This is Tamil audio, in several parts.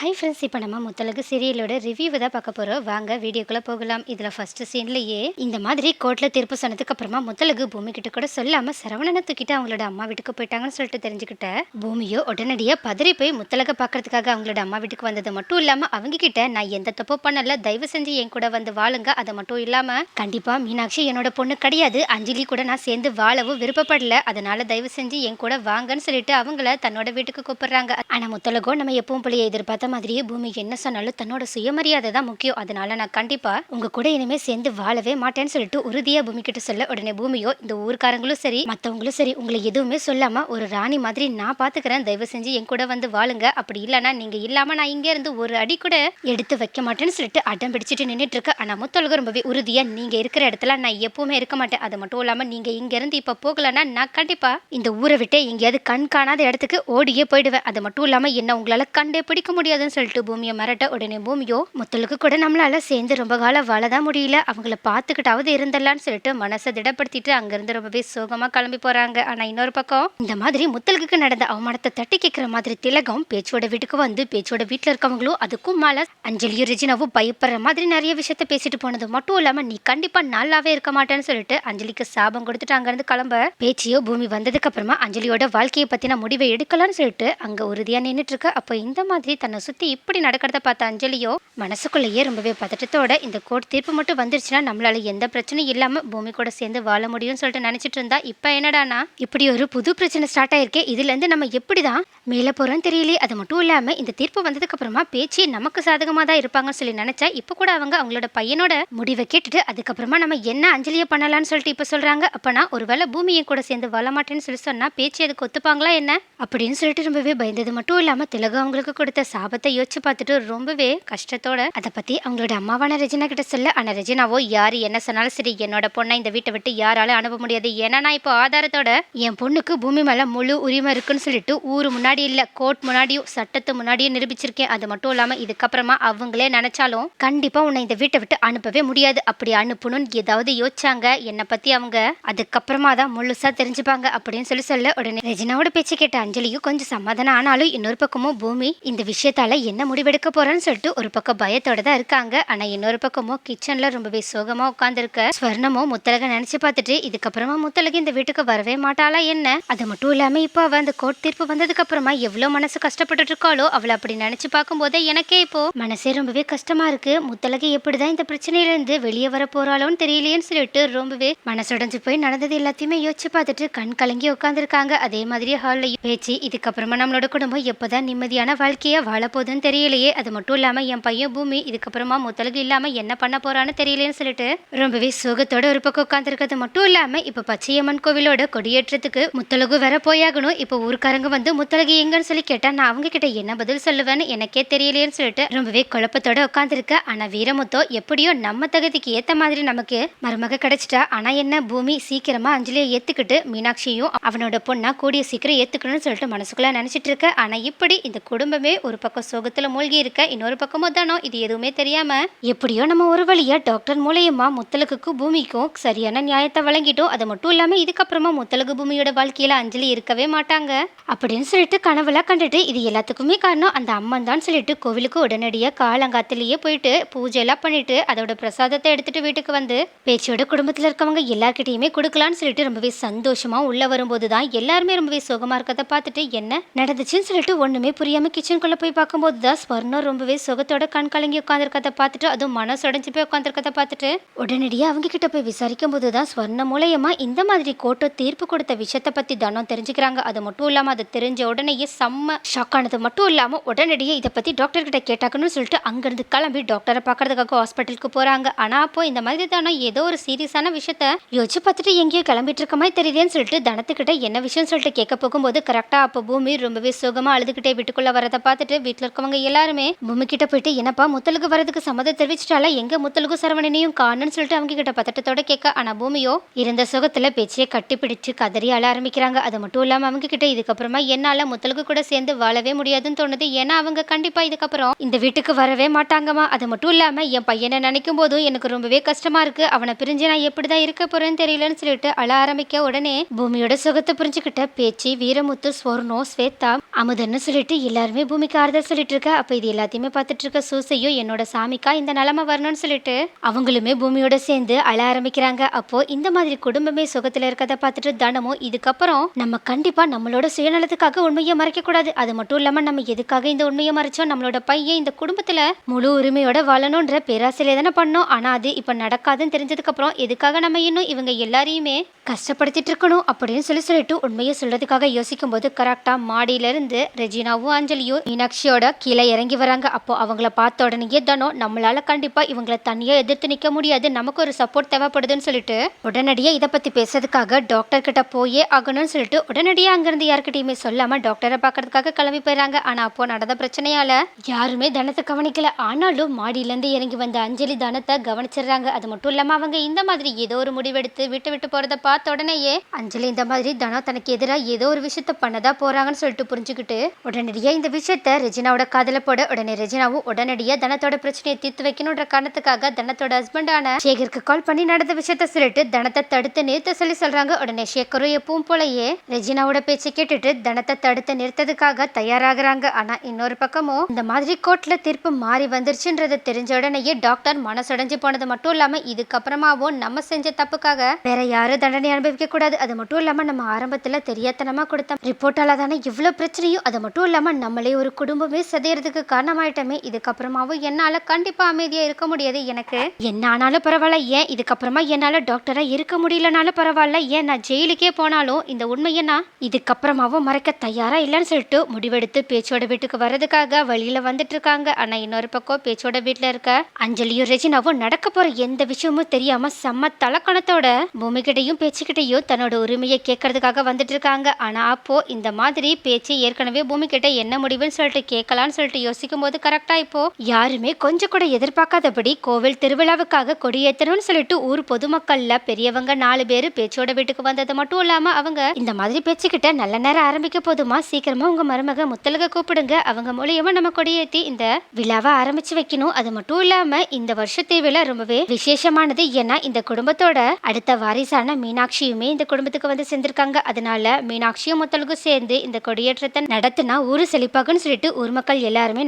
ஹை ஃப்ரெண்ட்ஸ் இப்போ நம்ம முத்தலகு சீரியலோட ரிவ்யூவை தான் பார்க்க போகிறோம் வாங்க வீடியோக்குள்ளே போகலாம். இதில் ஃபஸ்ட்டு சீன்லேயே இந்த மாதிரி கோர்ட்டில் தீர்ப்பு சொன்னதுக்கு அப்புறமா முத்தலகு பூமி கிட்ட கூட சொல்லாமல் சரவணனை தூக்கிட்டு அவங்களோட அம்மா வீட்டுக்கு போயிட்டாங்கன்னு சொல்லிட்டு தெரிஞ்சுக்கிட்ட. பூமியோ உடனடியாக பதறி போய் முத்தலகை பார்க்கறதுக்காக அவங்களோட அம்மா வீட்டுக்கு வந்தது மட்டும் இல்லாமல் அவங்க கிட்ட நான் எந்த தப்போ பண்ணல. தயவு செஞ்சு என் கூட வந்து வாழுங்க. அதை மட்டும் இல்லாமல் கண்டிப்பாக மீனாட்சி என்னோட பொண்ணு கிடையாது. அஞ்சலி கூட நான் சேர்ந்து வாழவும் விருப்பப்படல. அதனால தயவு செஞ்சு என் கூட வாங்கன்னு சொல்லிட்டு அவங்கள தன்னோட வீட்டுக்கு கூப்பிடுறாங்க. ஆனால் முத்தலகோ நம்ம எப்பவும் போலயே எதிர்பார்த்த மாதிரியே பூமி என்ன சொன்னாலும் தன்னோட சுயமரியாதை தான் முக்கியம். அதனால நான் கண்டிப்பா உங்க கூட இனிமே சேர்ந்து வாழவே மாட்டேன்னு சொல்லிட்டு உறுதியா பூமி கிட்ட சொல்ல உடனே பூமியோ இந்த ஊர்க்காரங்களும் சரி மத்தவங்களும் சரி உங்களை எதுவுமே சொல்லாம ஒரு ராணி மாதிரி நான் பாத்துக்கிறேன். தயவு செஞ்சு என் கூட வந்து வாழுங்க. அப்படி இல்லைன்னா நீங்க இல்லாம நான் இங்க இருந்து ஒரு அடி கூட எடுத்து வைக்க மாட்டேன்னு சொல்லிட்டு அடம் பிடிச்சிட்டு நின்றுட்டு இருக்க. ஆனா முத்தொழுக ரொம்பவே உறுதியா நீங்க இருக்கிற இடத்துல நான் எப்பவுமே இருக்க மாட்டேன். அது மட்டும் இல்லாம நீங்க இங்க இருந்து இப்ப போகலன்னா நான் கண்டிப்பா இந்த ஊரை விட்டு எங்கேயாவது கண் காணாத இடத்துக்கு ஓடியே போயிடுவேன். அது மட்டும் இல்லாம என்ன உங்களால கண்டே பிடிக்க முடியாது. முடியாதுன்னு சொல்லிட்டு பூமியை மிரட்ட உடனே பூமியோ முத்தலுக்கு கூட நம்மளால சேர்ந்து ரொம்ப காலம் வாழதான் முடியல. அவங்கள பார்த்துக்கிட்டாவது இருந்தலான்னு சொல்லிட்டு மனசை திடப்படுத்திட்டு அங்கிருந்து ரொம்பவே சோகமா கிளம்பி போறாங்க. ஆனா இன்னொரு பக்கம் இந்த மாதிரி முத்தலுக்கு நடந்த அவமானத்தை தட்டி கேட்கிற மாதிரி திலகம் பேச்சோட வீட்டுக்கு வந்து பேச்சோட வீட்டுல இருக்கவங்களும் அதுக்கும் மேல அஞ்சலியும் ரிஜினாவும் பயப்படுற மாதிரி நிறைய விஷயத்த பேசிட்டு போனது. மட்டும் இல்லாம நீ கண்டிப்பா நல்லாவே இருக்க மாட்டேன்னு சொல்லிட்டு அஞ்சலிக்கு சாபம் கொடுத்துட்டு அங்கிருந்து கிளம்ப. பேச்சியோ பூமி வந்ததுக்கு அப்புறமா அஞ்சலியோட வாழ்க்கையை பத்தின முடிவை எடுக்கலாம்னு சொல்லிட்டு அங்க உறுதியா நின்றுட்டு இருக்க. அப்போ இந்த மாதிரி தன்னை சுற்றி இப்படி நடக்கிறத பார்த்த அஞ்சலியோ மனசுக்குள்ளேயே ரொம்பவே பதட்டத்தோட இந்த கோர்ட் தீர்ப்பு மட்டும் வந்துருச்சுன்னா நம்மளால எந்த பிரச்சனையும் இல்லாமல் பூமி கூட சேர்ந்து வாழ முடியும்னு சொல்லிட்டு நினச்சிட்டு இருந்தா இப்போ என்னடானா? இப்படி ஒரு புது பிரச்சனை ஸ்டார்ட் ஆயிருக்கே இதுலேருந்து நம்ம எப்படி தான் மேலே போகிறோம்னு தெரியலையே அது மட்டும் இல்லாமல் இந்த தீர்ப்பு வந்ததுக்கு அப்புறமா பேச்சு நமக்கு சாதகமாக தான் இருப்பாங்கன்னு சொல்லி நினச்சா இப்போ கூட அவங்க அவங்களோட பையனோட முடிவை கேட்டுட்டு அதுக்கப்புறமா நம்ம என்ன அஞ்சலியை பண்ணலாம்னு சொல்லிட்டு இப்போ சொல்கிறாங்க அப்போனா ஒருவேளை பூமியை கூட சேர்ந்து வாழ மாட்டேன்னு சொல்லி சொன்னால் பேச்சு அதுக்கு ஒத்துப்பாங்களா என்ன? அப்படின்னு சொல்லிட்டு ரொம்பவே பயந்தது மட்டும் இல்லாமல் திலகம் அவங்களுக்கு கொடுத்த சாபத்தை யோசிச்சு பார்த்துட்டு ரொம்பவே கஷ்டத்தோட அதை பத்தி அவங்களோட அம்மாவான ரெஜினா கிட்ட சொல்ல ஆனா ரெஜினாவோ யார் என்ன சொன்னாலும் சரி என்னோட பொண்ணை இந்த வீட்டை விட்டு யாராலும் அனுப்ப முடியாது. ஏன்னா நான் இப்போ ஆதாரத்தோட என் பொண்ணுக்கு பூமி மேல முழு உரிமை இருக்குன்னு சொல்லிட்டு ஊர் முன்னாடி இல்ல கோர்ட் முன்னாடியும் சட்டத்து முன்னாடியும் நிரூபிச்சிருக்கேன். அது மட்டும் இல்லாம இதுக்கப்புறமா அவங்களே நினைச்சாலும் கண்டிப்பா உன்னை இந்த வீட்டை விட்டு அனுப்பவே முடியாது. அப்படி அனுப்பணும்னு ஏதாவது யோசிச்சாங்க என்னை பத்தி அவங்க அதுக்கப்புறமா தான் முழுசா தெரிஞ்சுப்பாங்க அப்படின்னு சொல்லி சொல்ல உடனே ரெஜினாவோட பேச்சு கேட்ட அஞ்சலியும் கொஞ்சம் சமாதானம் ஆனாலும் இன்னொரு பக்கமும் பூமி இந்த அமிர்தால என்ன முடிவெடுக்க போறான்னு சொல்லிட்டு ஒரு பக்கம் பயத்தோட தான் இருக்காங்க. ஆனா இன்னொரு பக்கமோ கிச்சன்ல ரொம்பவே சோகமா உட்காந்துருக்க ஸ்வர்ணமோ முத்தலக நினைச்சு பார்த்துட்டு இதுக்கப்புறமா முத்தலகு இந்த வீட்டுக்கு வரவே மாட்டாளா என்ன? அது மட்டும் இல்லாம இப்போ அவ அந்த கோர்ட் தீர்ப்பு வந்ததுக்கு அப்புறமா எவ்வளவு மனசு கஷ்டப்பட்டு இருக்காளோ அவளை அப்படி நினைச்சு பார்க்கும்போதே எனக்கே இப்போ மனசே ரொம்பவே கஷ்டமா இருக்கு. முத்தலகு எப்படிதான் இந்த பிரச்சனையில இருந்து வெளியே வர போறாளோன்னு தெரியலையேன்னு சொல்லிட்டு ரொம்பவே மனசுடைஞ்சு போய் நடந்தது எல்லாத்தையுமே யோசிச்சு பார்த்துட்டு கண் கலங்கி உட்காந்துருக்காங்க அதே மாதிரி ஹாலில் பேச்சு இதுக்கப்புறமா நம்மளோட குடும்பம் எப்போதான் நிம்மதியான வாழ்க்கையை வாழ போகுதுன்னு தெரியலையே. அது மட்டும் இல்லாமல் என் பையன் பூமி இதுக்கப்புறமா முத்தலகு இல்லாமல் என்ன பண்ண போறான்னு தெரியலையேன்னு சொல்லிட்டு ரொம்பவே சோகத்தோட ஒரு பக்கம் உட்காந்துருக்கிறது மட்டும் இல்லாமல் இப்போ பச்சையம்மன் கோவிலோட கொடியேற்றத்துக்கு முத்தலகு வர போயாகணும். இப்போ ஊருக்காரங்க வந்து முத்தலகு எங்கன்னு சொல்லி கேட்டா நான் அவங்க கிட்ட என்ன பதில் சொல்லுவேன்னு எனக்கே தெரியலையேன்னு சொல்லிட்டு ரொம்பவே குழப்பத்தோட உட்காந்துருக்க ஆனா வீரமுத்தோ எப்படியோ நம்ம தகுதிக்கு ஏத்த மாதிரி நமக்கு மருமக கிடைச்சிட்டா. ஆனா என்ன? பூமி சீக்கிரமா அஞ்சலியை ஏத்துக்கிட்டு மீனாட்சியும் அவனோட பொண்ணா கூடிய சீக்கிரம் ஏத்துக்கணும்னு சொல்லிட்டு மனசுக்குள்ள நினைச்சிட்டு இருக்க. ஆனா இப்படி இந்த குடும்பமே ஒரு பக்கம் சோகத்துல மூழ்கி இருக்க இன்னொரு பக்கமும் தானோ இது எதுவுமே தெரியாம. எப்படியோ நம்ம ஒரு வழியா டாக்டர் மூலயமா முத்தலகுக்கும் பூமிக்கும் சரியான நியாயத்தை வழங்கிட்டோம். அது மட்டும் இல்லாம இதுக்கப்புறமா முத்தலகு பூமியோட வாழ்க்கையில அஞ்சலி இருக்கவே மாட்டாங்க. அப்படின்னு சொல்லிட்டு கனவுல கண்டுட்டு இது எல்லாத்துக்குமே காரணம் அந்த அம்மன் தான் சொல்லிட்டு கோவிலுக்கு உடனடியாக காலங்காத்திலேயே போயிட்டு பூஜை எல்லாம் பண்ணிட்டு அதோட பிரசாதத்தை எடுத்துட்டு வீட்டுக்கு வந்து பேச்சியோட குடும்பத்தில் இருக்கவங்க எல்லார்கிட்டயுமே கொடுக்கலான்னு சொல்லிட்டு ரொம்பவே சந்தோஷமா உள்ள வரும்போது தான் எல்லாருமே ரொம்பவே சோகமா இருக்கதை பார்த்துட்டு என்ன நடந்துச்சுன்னு சொல்லிட்டு ஒண்ணுமே புரியாம கிச்சனுக்குள்ள போய் பார்க்க பார்க்கும்போது தான் ஸ்வர்ணம் ரொம்பவே சுகத்தோட கண் கலங்கி உட்காந்துருக்கதை பார்த்துட்டு அதுவும் மனசு உடஞ்சி போய் உட்காந்துருக்கதை பார்த்துட்டு உடனடியாக அவங்க கிட்ட போய் விசாரிக்கும் போது தான் ஸ்வர்ண மூலயமா இந்த மாதிரி கோர்ட்டு தீர்ப்பு கொடுத்த விஷயத்தை பற்றி தனம் தெரிஞ்சுக்கிறாங்க. அது மட்டும் இல்லாமல் அது தெரிஞ்ச உடனேயே செம்ம ஷாக் ஆனது மட்டும் இல்லாமல் உடனடியே இதை பற்றி டாக்டர் கிட்ட கேட்டாக்கணும்னு சொல்லிட்டு அங்கேருந்து கிளம்பி டாக்டரை பார்க்கறதுக்காக ஹாஸ்பிட்டலுக்கு போகிறாங்க ஆனால் அப்போ இந்த மாதிரி தானே ஏதோ ஒரு சீரியஸான விஷயத்த யோசிச்சு பார்த்துட்டு எங்கேயோ கிளம்பிட்டு இருக்க மாதிரி தெரியுதேன்னு சொல்லிட்டு தனத்துக்கிட்ட என்ன விஷயம் சொல்லிட்டு கேட்க போகும்போது கரெக்டாக அப்போ பூமி ரொம்பவே சுகமாக அழுதுகிட்டே வீட்டுக்குள்ளே வரதை பார்த்துட்டு வீட்டில் இருக்கவங்க எல்லாருமே பூமி கிட்ட போயிட்டு என்னப்பா முத்தலுக்கு வரதுக்கு சம்மதம் தெரிவிச்சிட்டால எங்க முத்தலுக்கு சரவணனையும் காணுன்னு சொல்லிட்டு அவங்க கிட்ட பதட்டத்தோட கேட்க ஆனா பூமியோ இருந்த சுகத்துல பேச்சியை கட்டிப்பிடிச்சு கதறி அழ ஆரம்பிக்கிறாங்க. அது மட்டும் இல்லாம அவங்க கிட்ட இதுக்கப்புறமா என்னால முத்தலுக்கு கூட சேர்ந்து வாழவே முடியாதுன்னு தோணுது. ஏன்னா அவங்க கண்டிப்பா இதுக்கப்புறம் இந்த வீட்டுக்கு வரவே மாட்டாங்கம்மா. அது மட்டும் இல்லாம என் பையனை நினைக்கும் போதும் எனக்கு ரொம்பவே கஷ்டமா இருக்கு. அவனை பிரிஞ்சு நான் எப்படிதான் இருக்க போறேன்னு தெரியலன்னு சொல்லிட்டு அழ ஆரம்பிக்க உடனே பூமியோட சுகத்தை புரிஞ்சுக்கிட்ட பேச்சு வீரமுத்து ஸ்வர்ணோ ஸ்வேதா அமுதன்னு சொல்லிட்டு எல்லாருமே பூமிக்கு ஆறுதல் சொல்லிட்டு இருக்க அப்போ இது எல்லாத்தையுமே பார்த்துட்டு இருக்க சூசையும் என்னோட சாமிக்கா இந்த நிலமை வரணும்னு சொல்லிட்டு அவங்களுமே பூமியோட சேர்ந்து அழ ஆரம்பிக்கிறாங்க. அப்போ இந்த மாதிரி குடும்பமே சுகத்துல இருக்கதை பார்த்துட்டு தனமும் இதுக்கப்புறம் நம்ம கண்டிப்பா நம்மளோட சுயநலத்துக்காக உண்மையை மறைக்க கூடாது அது மட்டும் இல்லாம நம்ம எதுக்காக இந்த உண்மையை மறைச்சோம்? நம்மளோட பையன் இந்த குடும்பத்துல முழு உரிமையோட வாழணும்ன்ற பேராசையில தானே பண்ணோம். ஆனா அது இப்ப நடக்காதுன்னு தெரிஞ்சதுக்கு அப்புறம் எதுக்காக நம்ம இன்னும் இவங்க எல்லாரையுமே கஷ்டப்படுத்திட்டு இருக்கணும் அப்படின்னு சொல்லி சொல்லிட்டு உண்மையை சொல்றதுக்காக யோசிக்கும் போது கரெக்டா மாடியில இருந்து ரெஜினாவும் அஞ்சலியும் மீனாட்சியோட கீழே இறங்கி வராங்க. அப்போ அவங்கள பார்த்த உடனேயே தானோ நம்மளால கண்டிப்பா இவங்கள தனியா எதிர்த்து நிக்க முடியாது. நமக்கு ஒரு சப்போர்ட் தேவைப்படுதுன்னு சொல்லிட்டு உடனடியாக இதை பத்தி பேசுறதுக்காக டாக்டர் கிட்ட போயே ஆகணும்னு சொல்லிட்டு உடனடியா அங்கிருந்து யார்கிட்டயுமே சொல்லாம டாக்டரை பார்க்கறதுக்காக கிளம்பி போயிறாங்க. ஆனா அப்போ நடந்த பிரச்சனையால யாருமே தனத்தை கவனிக்கல. ஆனாலும் மாடியிலேருந்து இறங்கி வந்த அஞ்சலி தனத்தை கவனிச்சிடுறாங்க. அது மட்டும் இல்லாம அவங்க இந்த மாதிரி ஏதோ ஒரு முடிவெடுத்து விட்டு விட்டு போறத பார்த்த உடனேயே அஞ்சலி இந்த மாதிரி தனம் தனக்கு எதிராக ஏதோ ஒரு விஷயத்த பண்ணதா போறாங்கன்னு சொல்லிட்டு புரிஞ்சுக்கிட்டு உடனடியாக இந்த விஷயத்த ரெஜினாவோட காதல போட உடனே ரெஜினாவும் உடனடியே தனத்தோட பிரச்சனையை தீர்த்து வைக்கணுன்ற காரணத்துக்காக தனத்தோட ஹஸ்பண்டான சேகருக்கு கால் பண்ணி நடந்த விஷயத்த சொல்லிட்டு தனத்தை தடுத்து நிறுத்த சொல்லி சொல்றாங்க. உடனே சேகரும் எப்பவும் போலயே ரெஜினாவோட பேச்சை கேட்டுட்டு தனத்தை தடுத்து நிறுத்ததுக்காக தயாராகிறாங்க. ஆனா இன்னொரு பக்கமும் இந்த மாதிரி கோர்ட்ல தீர்ப்பு மாறி வந்துருச்சுன்றத தெரிஞ்ச உடனேயே டாக்டர் மனசடைஞ்சு போனது மட்டும் இல்லாம இதுக்கப்புறமாவும் நம்ம செஞ்ச தப்புக்காக வேற யாரும் தண்டனை அனுபவிக்க கூடாது. அது மட்டும் இல்லாம நம்ம ஆரம்பத்துல தெரியாதனமா கொடுத்த ரிப்போர்ட்டால தானே இவ்வளவு பிரச்சனையும் அது மட்டும் இல்லாம நம்மளே ஒரு குடும்பமே சதையறதுக்கு காரணமாயிட்டமே இதுக்கப்புறமாவும் என்னால் கண்டிப்பாக அமைதியாக இருக்க முடியாது எனக்கு. என்ன ஆனாலும் பரவாயில்ல ஏன் இதுக்கப்புறமா என்னால் டாக்டராக இருக்க முடியலனாலும் பரவாயில்ல ஏன் நான் ஜெயிலுக்கே போனாலும் இந்த உண்மையை நான் இதுக்கப்புறமாவும் மறைக்க தயாராக இல்லைன்னு சொல்லிட்டு முடிவெடுத்து பேச்சோட வீட்டுக்கு வர்றதுக்காக வழியில் வந்துட்டு இருக்காங்க. ஆனால் இன்னொரு பக்கம் பேச்சோட வீட்டில் இருக்க அஞ்சலியும் ரெஜினாவும் நடக்க போகிற எந்த விஷயமும் தெரியாமல் செம்ம தலக்கணத்தோட பூமிகிட்டையும் பேச்சுக்கிட்டையும் தன்னோட உரிமையை கேட்கறதுக்காக வந்துட்டு இருக்காங்க. ஆனால் அப்போ இந்த மாதிரி பேச்சு ஏற்கனவே பூமி என்ன முடிவுன்னு சொல்லிட்டு கேட்கலான்னு சொல்லிட்டு யோசிக்கும் போது கரெக்டா இப்போ யாருமே கொஞ்சம் கூட எதிர்பார்க்காதபடி கோவில் திருவிழாவுக்காக கொடியேற்றணும்னு சொல்லிட்டு ஊர் பொதுமக்கள்ல பெரியவங்க நாலு பேர் பேச்சோட வீட்டுக்கு வந்தது மட்டும் இல்லாம அவங்க இந்த மாதிரி பேச்சுக்கிட்ட நல்ல நேரம் ஆரம்பிக்க போதுமா? சீக்கிரமா உங்க மருமக முத்தலக கூப்பிடுங்க. அவங்க மூலியமா நம்ம கொடியேத்தி இந்த விழாவை ஆரம்பிச்சு வைக்கணும். அது மட்டும் இல்லாம இந்த வருஷ திருவிழா ரொம்பவே விசேஷமானது ஏன்னா இந்த குடும்பத்தோட அடுத்த வாரிசான மீனாட்சியுமே இந்த குடும்பத்துக்கு வந்து சேர்ந்திருக்காங்க. அதனால மீனாட்சியும் முத்தலுக்கும் சேர்ந்து இந்த கொடியேற்றத்தை நடத்தினா ஊரு செழிப்பாகும்னு சொல்லிட்டு ஊர் மக்கள் எல்லாருமே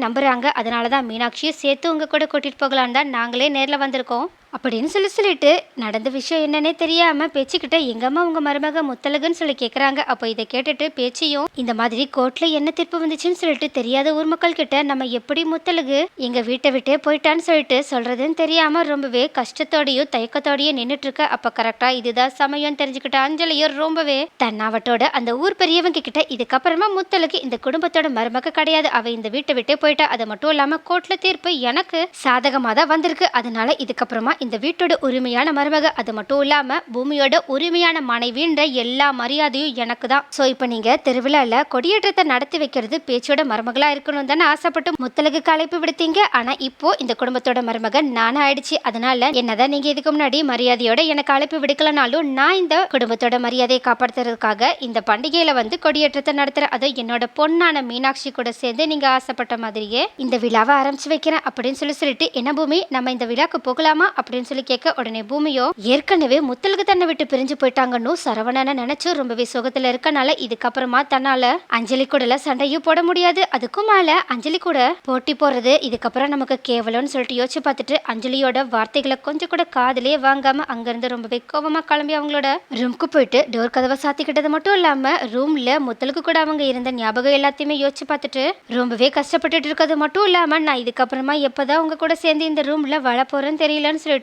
அதனால தான் மீனாட்சியை சேர்த்து உங்கள் கூட கூட்டிகிட்டு போகலான்னு தான் நாங்களே நேரில் வந்திருக்கோம். அப்படின்னு சொல்லி சொல்லிட்டு நடந்த விஷயம் என்னன்னே தெரியாம பேச்சுக்கிட்ட எங்கம்மா உங்க மருமக முத்தலகுன்னு சொல்லி கேக்குறாங்க. அப்போ இதை கேட்டுட்டு பேச்சியும் இந்த மாதிரி கோர்ட்ல என்ன தீர்ப்பு வந்துச்சுன்னு சொல்லிட்டு தெரியாத ஊர் மக்கள் கிட்ட நம்ம எப்படி முத்தலகு எங்க வீட்டை விட்டே போயிட்டான்னு சொல்லிட்டு சொல்றதுன்னு தெரியாம ரொம்பவே கஷ்டத்தோடையும் தயக்கத்தோடயும் நின்றுட்டு இருக்க அப்ப கரெக்டா இதுதான் சமயம் தெரிஞ்சுக்கிட்ட அஞ்சலியும் ரொம்பவே தன்னாவட்டோட அந்த ஊர் பெரியவங்க கிட்ட இதுக்கப்புறமா முத்தலுக்கு இந்த குடும்பத்தோட மருமக கிடையாது. அவ இந்த வீட்டை விட்டே போயிட்டா. அது மட்டும் இல்லாம கோர்ட்ல தீர்ப்பு எனக்கு சாதகமா தான் வந்திருக்கு. அதனால இதுக்கப்புறமா இந்த வீட்டோட உரிமையான மருமக. அது மட்டும் இல்லாமல் பூமியோட உரிமையான மனைவின்ற எல்லா மரியாதையும் எனக்கு தான் ஸோ இப்போ நீங்கள் திருவிழாவில் கொடியேற்றத்தை நடத்தி வைக்கிறது பேச்சோட மருமகளாக இருக்கணும் தானே ஆசைப்பட்டு முத்தலகுக்கு அழைப்பு விடுத்தீங்க. ஆனால் இப்போ இந்த குடும்பத்தோட மருமக நானும் ஆயிடுச்சு. அதனால என்னதான் நீங்கள் இதுக்கு முன்னாடி மரியாதையோட எனக்கு அழைப்பு விடுக்கலனாலும் நான் இந்த குடும்பத்தோட மரியாதையை காப்பாற்றுறதுக்காக இந்த பண்டிகையில் வந்து கொடியேற்றத்தை நடத்துகிறேன் அதை என்னோட பொண்ணான மீனாட்சி கூட சேர்ந்து நீங்கள் ஆசைப்பட்ட மாதிரியே இந்த விழாவை ஆரம்பிச்சு வைக்கிறேன் அப்படின்னு சொல்லி சொல்லிட்டு என்ன பூமி நம்ம இந்த விழாக்கு போகலாமா? அப்படின்னு அப்படின்னு சொல்லி கேட்க உடனே பூமியோ ஏற்கனவே முத்தலுக்கு தன்னை விட்டு பிரிஞ்சு போயிட்டாங்கன்னு சரவணனை நினைச்சு ரொம்பவே சுகத்துல இருக்கனால இதுக்கப்புறமா தன்னால அஞ்சலி கூட சண்டையும் போட முடியாது. அதுக்கும் மேல அஞ்சலி கூட போட்டி போறது இதுக்கப்புறம் நமக்கு கேவலம்னு சொல்லிட்டு யோசிச்சு பார்த்துட்டு அஞ்சலியோட வார்த்தைகளை கொஞ்சம் கூட காதலே வாங்காம அங்கிருந்து ரொம்பவே கோபமா கிளம்பி அவங்களோட ரூம்க்கு போயிட்டு டோர் கதவை சாத்திக்கிட்டது மட்டும் இல்லாம ரூம்ல முத்தலுக்கு கூட அவங்க இருந்த ஞாபகம் எல்லாத்தையுமே யோசிச்சு பார்த்துட்டு ரொம்பவே கஷ்டப்பட்டுட்டு இருக்கிறது மட்டும் இல்லாம நான் இதுக்கப்புறமா எப்பதான் உங்க கூட சேர்ந்து இந்த ரூம்ல வள போறேன்னு தெரியலன்னு சொல்லிட்டு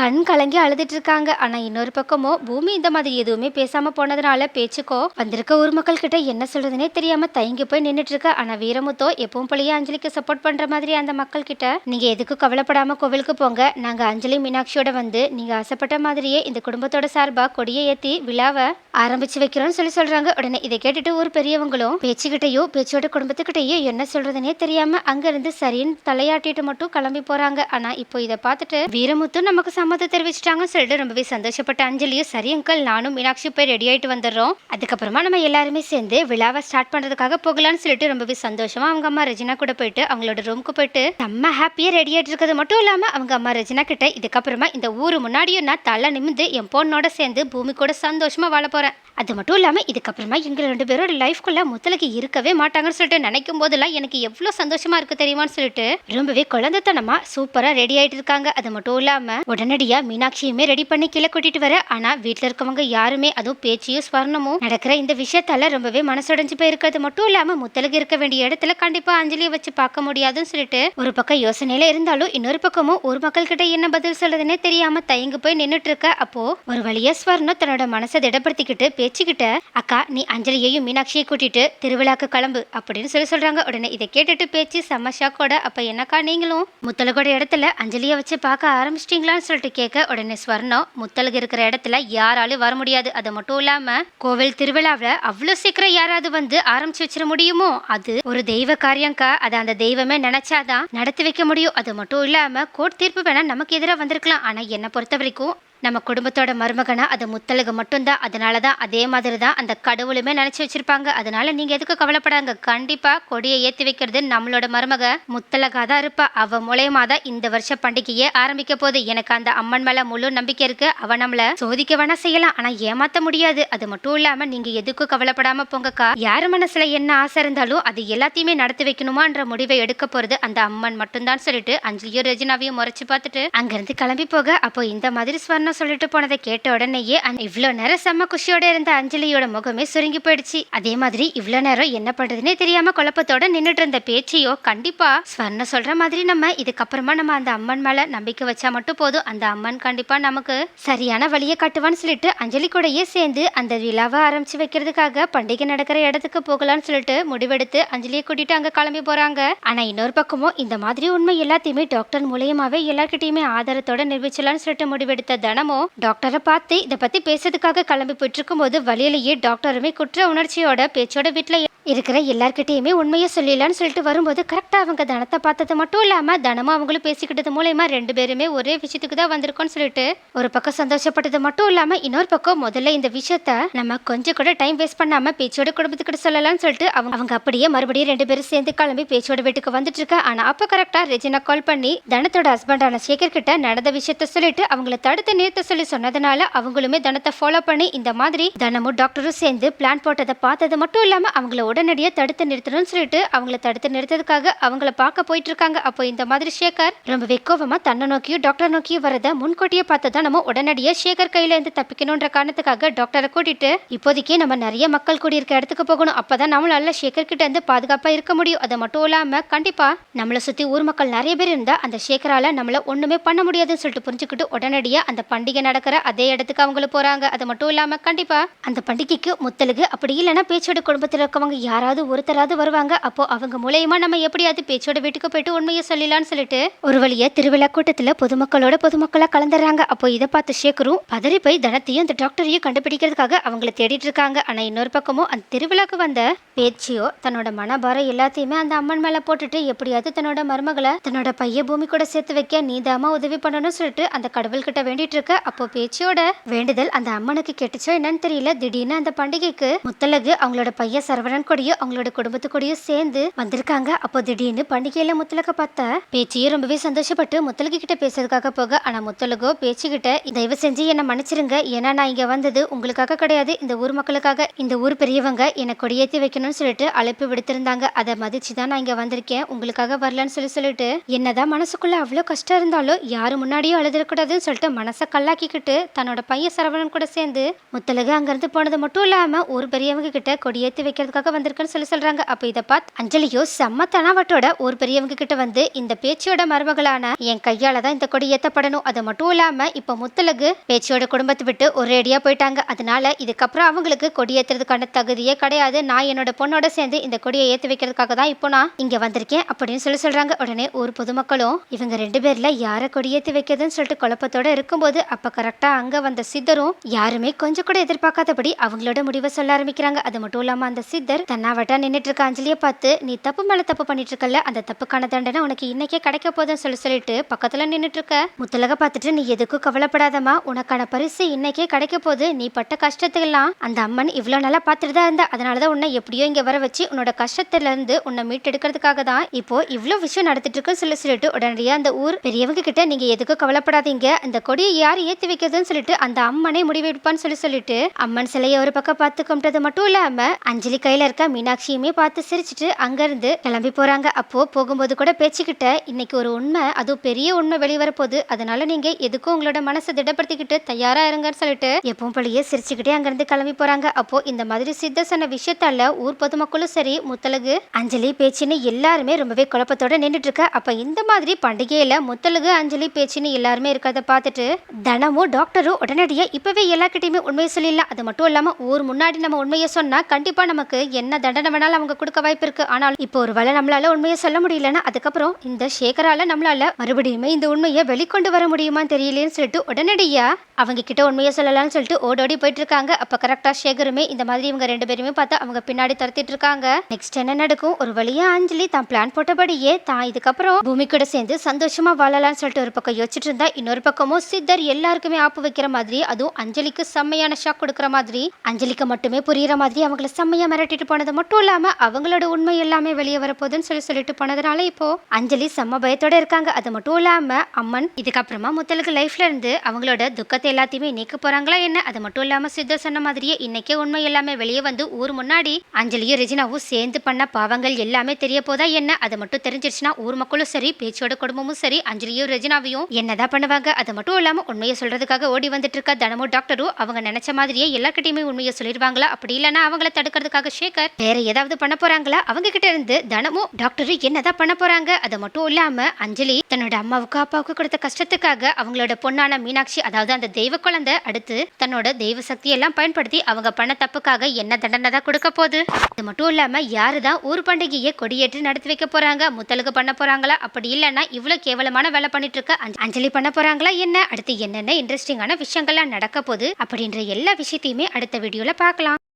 கண் கலங்கி அழுதுட்டு இருக்காங்க. ஆனா இன்னொரு பக்கமோ பூமி இந்த மாதிரி எதுவுமே பேசாம போனதுனால பேச்சுக்கோ வந்திருக்க ஊர் மக்கள் கிட்ட என்ன சொல்றதுனே தெரியாம தயங்கி போய் நின்றுட்டு இருக்க. ஆனா வீரமுத்தோ எப்பவும் போலயே அஞ்சலிக்கு சப்போர்ட் பண்ற மாதிரி அந்த மக்கள் கிட்ட நீங்க எதுக்கும் கவலைப்படாம கோவிலுக்கு போங்க. நாங்க அஞ்சலி மீனாட்சியோட வந்து நீங்க ஆசைப்பட்ட மாதிரியே இந்த குடும்பத்தோட சார்பா கொடியை ஏத்தி விழாவை ஆரம்பிச்சு வைக்கிறோம்னு சொல்லி சொல்றாங்க. உடனே இதை கேட்டுட்டு ஒரு பெரியவங்களும் பேச்சுக்கிட்டையோ பேச்சோட குடும்பத்துக்கிட்டையோ என்ன சொல்றதுனே தெரியாம அங்க இருந்து சரின்னு தலையாட்டிட்டு மட்டும் கிளம்பி போறாங்க. ஆனா இப்போ இதை பார்த்துட்டு வீரமுத்து நமக்கு சம்மதம் தெரிவிச்சிட்டாங்கன்னு சொல்லிட்டு ரொம்பவே சந்தோஷப்பட்ட அஞ்சலியும் சரி அங்கிள் நானும் மீனாட்சி போய் ரெடி ஆகிட்டு வந்துடுறோம். அதுக்கப்புறமா நம்ம எல்லாருமே சேர்ந்து விழாவை ஸ்டார்ட் பண்ணுறதுக்காக போகலாம்னு சொல்லிட்டு ரொம்பவே சந்தோஷமா அவங்க அம்மா ரெஜினா கூட போயிட்டு அவங்களோட ரூமுக்கு போயிட்டு செம்ம ஹாப்பியாக ரெடி ஆகிட்டு இருக்கிறது மட்டும் இல்லாமல் அவங்க அம்மா ரெஜினா கிட்ட இதுக்கப்புறமா இந்த ஊர் முன்னாடியும் நான் தலை நிமிந்து என் பொண்ணோட சேர்ந்து பூமி கூட சந்தோஷமா வாழ போறேன். அது மட்டும் இல்லாமல் இதுக்கப்புறமா எங்கள் ரெண்டு பேரோட லைஃப்குள்ளே முத்தலகு இருக்கவே மாட்டாங்கன்னு சொல்லிட்டு நினைக்கும் போதெல்லாம் எனக்கு எவ்வளோ சந்தோஷமா இருக்கு தெரியுமான்னு சொல்லிட்டு ரொம்பவே குழந்தைத்தனமா சூப்பராக ரெடி ஆகிட்டு இருக்காங்க. அது மட்டும் இல்லாமல் உடனடியாக மீனாட்சியுமே ரெடி பண்ணி கீழே கூட்டிட்டு வர. ஆனால் வீட்டில் இருக்கவங்க யாருமே அதுவும் பேச்சியும் ஸ்வர்ணமும் நடக்கிற இந்த விஷயத்தால ரொம்பவே மனசுடைஞ்சு போயிருக்கிறது மட்டும் இல்லாமல் முத்தலுக்கு இருக்க வேண்டிய இடத்துல கண்டிப்பாக அஞ்சலியை வச்சு பார்க்க முடியாதுன்னு சொல்லிட்டு ஒரு பக்கம் யோசனையில இருந்தாலும் இன்னொரு பக்கமும் ஒரு மக்கள்கிட்ட என்ன பதில் சொல்றதுன்னே தெரியாம தயங்கி போய் நின்றுட்டு இருக்க. அப்போ ஒரு வழியா ஸ்வர்ணம் தன்னோட மனசை திடப்படுத்திக்கிட்டு பேச்சுக்கிட்ட அக்கா நீ அஞ்சலியையும் மீனாட்சியை கூட்டிட்டு திருவிழாக்கு கிளம்பு அப்படின்னு சொல்லி சொல்றாங்க. உடனே இதை கேட்டுட்டு பேச்சு செம்ம ஷாக்கோட அப்ப என்னக்கா நீங்களும் முத்தலகோட இடத்துல அஞ்சலியை வச்சு பார்க்க ஆரம்பிச்சிட்டீங்களான்னு சொல்லிட்டு கேட்க உடனே ஸ்வர்ணம் முத்தலகு இருக்கிற இடத்துல யாராலும் வர முடியாது. அது மட்டும் இல்லாம கோவில் திருவிழாவில் அவ்வளோ சீக்கிரம் யாராவது வந்து ஆரம்பிச்சு வச்சிட முடியுமோ? அது ஒரு தெய்வ காரியம்க்கா. அதை அந்த தெய்வமே நினைச்சாதான் நடத்தி வைக்க முடியும். அது மட்டும் இல்லாம கோர்ட் தீர்ப்பு வேணா நமக்கு எதிராக வந்திருக்கலாம். ஆனா என்னை பொறுத்த வரைக்கும் நம்ம குடும்பத்தோட மருமகனா அது முத்தலகு மட்டும்தான். அதனால தான் அதே மாதிரி தான் அந்த கடவுளுமே நினச்சி வச்சிருப்பாங்க. அதனால நீங்கள் எதுக்கு கவலைப்படாங்க. கண்டிப்பாக கொடியை ஏற்றி வைக்கிறது நம்மளோட மருமக முத்தலகா தான் இருப்பா. அவ மூலயமா தான் இந்த வருஷ பண்டிகையே ஆரம்பிக்க போகுது. எனக்கு அந்த அம்மன் மேலே முழு நம்பிக்கை இருக்கு. அவ நம்மளை சோதிக்க வேணா செய்யலாம். ஆனால் ஏமாற்ற முடியாது. அது மட்டும் இல்லாமல் நீங்கள் எதுக்கும் கவலைப்படாம போங்கக்கா. யார் மனசில் என்ன ஆசை இருந்தாலும் அது எல்லாத்தையுமே நடத்தி வைக்கணுமான்ற முடிவை எடுக்க போகிறது அந்த அம்மன் மட்டும்தான் சொல்லிட்டு அஞ்சலியும் ரஜினாவையும் முறைச்சு பார்த்துட்டு அங்கேருந்து கிளம்பி போக. அப்போ இந்த மாதிரி ஸ்வர்ணம் சொல்லிட்டு போனதை கேட்ட உடனேயே அந்த இவ்வளோ நேரம் செம்ம குஷியோட இருந்த அஞ்சலியோட முகமே சுருங்கி போயிடுச்சு. அதே மாதிரி இவ்வளோ நேரம் என்ன பண்றதுனே தெரியாம குழப்பத்தோட நின்றுட்டு இருந்த பேச்சையோ கண்டிப்பா ஸ்வர்ணம் சொல்ற மாதிரி நம்ம இதுக்கப்புறமா நம்ம அந்த அம்மன் மேல நம்பிக்கை வச்சா மட்டும் போதும். அந்த அம்மன் கண்டிப்பா நமக்கு சரியான வழியை காட்டுவான்னு சொல்லிட்டு அஞ்சலி கூடயே சேர்ந்து அந்த விழாவை ஆரம்பிச்சு வைக்கிறதுக்காக பண்டிகை நடக்கிற இடத்துக்கு போகலாம்னு சொல்லிட்டு முடிவெடுத்து அஞ்சலியை கூட்டிட்டு அங்க கிளம்பி போறாங்க. ஆனா இன்னொரு பக்கமும் இந்த மாதிரி உண்மை எல்லாத்தையுமே டாக்டர் மூலியமாவே எல்லார்கிட்டயுமே ஆதாரத்தோட நிரூபிச்சலாம்னு சொல்லிட்டு முடிவெடுத்த தனமும் டாக்டரை பார்த்து இதை பற்றி பேசுறதுக்காக கிளம்பி போயிட்டு போது வழியிலேயே டாக்டருமே குற்ற உணர்ச்சியோட பேச்சோட வீட்டில் இருக்கிற எல்லார்கிட்டேயுமே உண்மையை சொல்லிடலான்னு சொல்லிட்டு வரும்போது கரெக்டாக அவங்க தனத்தை பார்த்தது மட்டும் இல்லாமல் தனமும் அவங்களும் பேசிக்கிட்டது மூலயமா ரெண்டு பேருமே ஒரே விஷயத்துக்கு தான் வந்திருக்கோம்னு சொல்லிட்டு ஒரு பக்கம் சந்தோஷப்பட்டது மட்டும் இல்லாமல் இன்னொரு பக்கம் முதல்ல இந்த விஷயத்த நம்ம கொஞ்சம் கூட டைம் வேஸ்ட் பண்ணாமல் பேச்சோட குடும்பத்துக்கிட்ட சொல்லலாம்னு சொல்லிட்டு அவங்க அவங்க அப்படியே மறுபடியும் ரெண்டு பேரும் சேர்ந்து கிளம்பி பேச்சோட வீட்டுக்கு வந்துட்டு இருக்கா ஆனால் அப்போ கரெக்டாக ரெஜினா கால் பண்ணி தனத்தோட ஹஸ்பண்டான சேகர் கிட்ட நடந்த விஷயத்த சொல்லிட்டு அவங்கள தடுத்து நிறுத்த சொல்லி சொன்னதுனால அவங்களுமே தனத்தை ஃபாலோ பண்ணி இந்த மாதிரி தனமும் டாக்டரும் சேர்ந்து பிளான் போட்டதை பார்த்தது மட்டும் இல்லாமல் அவங்கள உடனடியாக தடுத்து நிறுத்தணும்னு சொல்லிட்டு அவங்கள தடுத்து நிறுத்ததுக்காக அவங்கள பார்க்க போயிட்டு இருக்காங்க அப்போ இந்த மாதிரி சேகர் ரொம்ப வெக்கோவமா தன்னை நோக்கியும் டாக்டர் நோக்கியும் வரத முன்கூட்டியே பார்த்ததா நம்ம உடனடியாக சேகர் கையில இருந்து தப்பிக்கணுன்ற காரணத்துக்காக டாக்டரை கூட்டிட்டு இப்போதைக்கு நம்ம நிறைய மக்கள் கூடியிருக்க இடத்துக்கு போகணும். அப்பதான் நம்மளால சேகர் கிட்ட இருந்து பாதுகாப்பா இருக்க முடியும். அது மட்டும் இல்லாம கண்டிப்பா நம்மளை சுத்தி ஊர் மக்கள் நிறைய பேர் இருந்தா அந்த சேகரால நம்மள ஒண்ணுமே பண்ண முடியாதுன்னு சொல்லிட்டு புரிஞ்சுக்கிட்டு உடனடியாக அந்த பண்டிகை நடக்கிற அதே இடத்துக்கு அவங்கள போகிறாங்க அது மட்டும் இல்லாமல் கண்டிப்பாக அந்த பண்டிகைக்கு முத்தலுக்கு அப்படி இல்லைன்னா பேச்சோட குடும்பத்தில் இருக்கவங்க யாராவது ஒருத்தராவது வருவாங்க. அப்போ அவங்க மூலயமா நம்ம எப்படியாவது பேச்சோட வீட்டுக்கு போயிட்டு உண்மையை சொல்லலாம்னு சொல்லிட்டு ஒரு வழியை திருவிழா கூட்டத்தில் பொதுமக்களோட பொதுமக்களாக கலந்துறாங்க. அப்போ இதை பார்த்து சேகரும் பதறி போய் தனத்தையும் அந்த டாக்டரையும் கண்டுபிடிக்கிறதுக்காக அவங்கள தேடிட்டு இருக்காங்க. ஆனால் இன்னொரு பக்கமும் அந்த திருவிழாக்கு வந்த பேச்சியோ தன்னோட மனபாரம் எல்லாத்தையுமே அந்த அம்மன் மேலே போட்டுட்டு எப்படியாவது தன்னோட மருமகளை தன்னோட பைய பூமி கூட சேர்த்து வைக்க நீதாமா உதவி பண்ணணும்னு சொல்லிட்டு அந்த கடவுள்கிட்ட வேண்டிட்டு இருக்க. அப்போ பேச்சியோட வேண்டுதல் அந்த அம்மனுக்கு கெட்டுச்சோ என்னன்னு தெரியல. திடீர்னு அந்த பண்டிகைக்கு முத்தலகு அவங்களோட பையன் சரவணன் கூடயும் அவங்களோட குடும்பத்து கூடயும் சேர்ந்து வந்திருக்காங்க. அப்போ திடீர்னு பண்டிகையில முத்தலக பார்த்த பேச்சியும் ரொம்பவே சந்தோஷப்பட்டு முத்தலகு கிட்ட பேசுறதுக்காக போக ஆனா முத்தலகோ பேச்சுக்கிட்ட தயவு செஞ்சு என்னை மன்னிச்சிருங்க. ஏன்னா நான் இங்க வந்தது உங்களுக்காக கிடையாது. இந்த ஊர் மக்களுக்காக இந்த ஊர் பெரியவங்க என்னை கொடியேத்தி வைக்கணும்னு சொல்லிட்டு அழைப்பு விடுத்திருந்தாங்க. அதை மதிச்சு தான் நான் இங்க வந்திருக்கேன். உங்களுக்காக வரலன்னு சொல்லி சொல்லிட்டு என்னதான் மனசுக்குள்ள அவ்வளோ கஷ்டம் இருந்தாலும் யாரு முன்னாடியும் அழுதுறக்கூடாதுன்னு சொல்லிட்டு மனசை கல்லாக்கிக்கிட்டு தன்னோட பையன் சரவணன் கூட சேர்ந்து முத்தலகு அங்கேருந்து போனது மட்டும் இல்லாமல் ஒரு பெரியவங்க கிட்ட கொடியேற்றி வைக்கிறதுக்காக வந்திருக்குன்னு சொல்லி சொல்கிறாங்க அப்போ இதை பார்த்து அஞ்சலியோ செம்ம தனாவட்டோட ஒரு பெரியவங்க கிட்ட வந்து இந்த பேச்சியோட மருமகளான என் கையால் தான் இந்த கொடி ஏற்றப்படணும் அது மட்டும் இல்லாமல் இப்போ முத்தலகு பேச்சியோட குடும்பத்தை விட்டு ஒரேடியாக போயிட்டாங்க. அதனால இதுக்கப்புறம் அவங்களுக்கு கொடி ஏற்றுறதுக்கான தகுதியே கிடையாது. நான் என்னோட பொண்ணோட சேர்ந்து இந்த கொடியை ஏற்றி வைக்கிறதுக்காக தான் இப்போ நான் இங்கே வந்திருக்கேன் அப்படின்னு சொல்லி சொல்கிறாங்க உடனே ஒரு பொதுமக்களும் இவங்க ரெண்டு பேரில் யாரை கொடியேற்றி வைக்கிறதுன்னு சொல்லிட்டு குழப்பத்தோட இருக்கும்போது அப்போ கரெக்டாக அங்கே வந்த சித்தரும் யாருமே கொஞ்சம் கூட எதிர்பார்க்காதபடி அவங்களோட முடிவை சொல்ல ஆரம்பிக்கிறாங்க. அது மட்டும் இல்லாமல் அந்த சித்தர் தன்னாவட்டா நின்றுட்டு இருக்க அஞ்சலியை பார்த்து நீ தப்பு மேலே தப்பு பண்ணிட்டு இருக்கல அந்த தப்புக்கான தண்டனை உனக்கு இன்னைக்கே கிடைக்க போதுன்னு சொல்லி சொல்லிட்டு பக்கத்தில் நின்றுட்டு இருக்க முத்தலக பார்த்துட்டு நீ எதுக்கும் கவலைப்படாதம்மா உனக்கான பரிசு இன்னைக்கே கிடைக்க போது நீ பட்ட கஷ்டத்துக்கெல்லாம் அந்த அம்மன் இவ்வளோ நல்லா பார்த்துட்டு தான் இருந்தா. அதனாலதான் உன்னை எப்படியோ இங்கே வர வச்சு உன்னோட கஷ்டத்துலேருந்து உன்னை மீட்டெடுக்கிறதுக்காக தான் இப்போ இவ்வளோ விஷயம் நடத்திட்டு இருக்குன்னு சொல்லி சொல்லிட்டு உடனடியாக அந்த ஊர் பெரியவங்க கிட்ட நீங்கள் எதுக்கும் கவலைப்படாதீங்க. அந்த கொடியை யார் ஏத்தி வைக்கிறதுன்னு சொல்லிட்டு அந்த அம்மனே முடிவெடுப்பான்னு சொல்லி சொல்லிட்டு அம்மன் சிலையை ஒரு பக்கம் பார்த்து கும்பிட்டது மட்டும் இல்லாம அஞ்சலி கையில இருக்க மீனாட்சியுமே பார்த்து சிரிச்சிட்டு அங்கிருந்து கிளம்பி போறாங்க. அப்போ போகும்போது கூட பேச்சுக்கிட்ட இன்னைக்கு ஒரு உண்மை அதுவும் பெரிய உண்மை வெளிவர போகுது. அதனால நீங்க எதுக்கும் உங்களோட மனசை திடப்படுத்திக்கிட்டு தயாரா இருங்கன்னு சொல்லிட்டு எப்பவும் பழியே சிரிச்சுக்கிட்டே அங்கிருந்து கிளம்பி போறாங்க. அப்போ இந்த மாதிரி சித்த சொன்ன விஷயத்தால ஊர் பொதுமக்களும் சரி முத்தலகு அஞ்சலி பேச்சுன்னு எல்லாருமே ரொம்பவே குழப்பத்தோட நின்றுட்டு இருக்க. அப்ப இந்த மாதிரி பண்டிகையில முத்தலகு அஞ்சலி பேச்சுன்னு எல்லாருமே இருக்கிறத பார்த்துட்டு தினமும் டாக்டரும் உடனடியாக இப்போவே எல்லாக்கிட்டையுமே உண்மையை சொல்லிடலாம். அது மட்டும் இல்லாமல் ஊர் முன்னாடி நம்ம உண்மையை சொன்னால் கண்டிப்பாக நமக்கு என்ன தண்டனை வேணாலும் அவங்க கொடுக்க வாய்ப்பு இருக்குது ஆனால் இப்போ ஒரு வேளை நம்மளால உண்மையை சொல்ல முடியலன்னா அதுக்கப்புறம் இந்த சேகரால் நம்மளால மறுபடியுமே இந்த உண்மையை வெளிக்கொண்டு வர முடியுமான்னு தெரியலேன்னு சொல்லிட்டு உடனடியாக அவங்க கிட்ட உண்மையை சொல்லலாம்னு சொல்லிட்டு ஓடோடி போயிட்டு இருக்காங்க அப்போ கரெக்டாக சேகருமே இந்த மாதிரி இவங்க ரெண்டு பேருமே பார்த்தா அவங்க பின்னாடி துரத்திட்டு இருக்காங்க. நெக்ஸ்ட் என்ன நடக்கும்? ஒரு வழியா அஞ்சலி தான் பிளான் போட்டபடியே தான் இதுக்கப்புறம் பூமி கூட சேர்ந்து சந்தோஷமா வாழலாம்னு சொல்லிட்டு ஒரு பக்கம் யோசிச்சுட்டு இருந்தா இன்னொரு பக்கமும் சித்தர் எல்லாருக்குமே ஆப்பு வைக்கிற மாதிரி அதுவும் அஞ்சலிக்கு செம்மையான ஷாக் கொடுக்குற மாதிரி அஞ்சலிக்கு மட்டுமே புரியுற மாதிரி அவங்கள செம்மையா மிரட்டிட்டு போனது மட்டும் இல்லாம அவங்களோட உண்மை எல்லாமே வெளியே வரப்போகுதுன்னு சொல்லி சொல்லிட்டு போனதுனால இப்போ அஞ்சலி செம்ம பயத்தோட இருக்காங்க. அது மட்டும் இல்லாம அம்மன் இதுக்கப்புறமா முத்தலுக்கு லைஃப்ல இருந்து அவங்களோட துக்கத்தை எல்லாத்தையுமே நீக்க போறாங்களா என்ன? அது மட்டும் இல்லாம சித்த சொன்ன மாதிரியே இன்னைக்கே உண்மை எல்லாமே வெளியே வந்து ஊர் முன்னாடி அஞ்சலியும் ரெஜினாவும் சேர்ந்து பண்ண பாவங்கள் எல்லாமே தெரிய போதா என்ன? அது மட்டும் தெரிஞ்சிருச்சுன்னா ஊர் மக்களும் சரி பேச்சோட குடும்பமும் சரி அஞ்சலியும் ரெஜினாவையும் என்னதான் பண்ணுவாங்க? அது மட்டும் இல்லாம உண்மையை சொல்றதுக்காக ஓடி வந்துட்டு இருக்க தனமும் டாக்டரும் அவங்க நினைச்ச மாதிரியே எல்லாருக்கிட்டையுமே உண்மையை சொல்லிடுவாங்களா? அப்படி இல்லைன்னா அவங்கள தடுக்கிறதுக்காக ஷேகர் வேற ஏதாவது பண்ண போறாங்களா? அவங்க கிட்ட இருந்து தனமும் டாக்டரும் என்னதான் பண்ண போறாங்க? அது மட்டும் இல்லாம அஞ்சலி தன்னோட அம்மாவுக்கு அப்பாவுக்கு கொடுத்த கஷ்டத்துக்காக அவங்களோட பொண்ணான மீனாட்சி அதாவது அந்த தெய்வ குழந்தை அடுத்து தன்னோட தெய்வ சக்தியெல்லாம் பயன்படுத்தி அவங்க பண்ண தப்புக்காக என்ன தண்டனை தான் கொடுக்க போகுது? அது மட்டும் இல்லாம யாரு தான் ஊர் பண்டிகையை கொடியேற்றி நடத்தி வைக்க போறாங்க? முத்தலுக்கு பண்ண போறாங்களா? அப்படி இல்லைன்னா இவ்வளவு கேவலமான வேலை பண்ணிட்டு இருக்க அஞ்சலி பண்ண போறாங்களா என்ன? அடுத்து என்ன என்னென்ன இன்ட்ரெஸ்டிங்கான விஷயங்கள்லாம் நடக்க போகுது அப்படின்ற எல்லா விஷயத்தையுமே அடுத்த வீடியோவில் பார்க்கலாம்.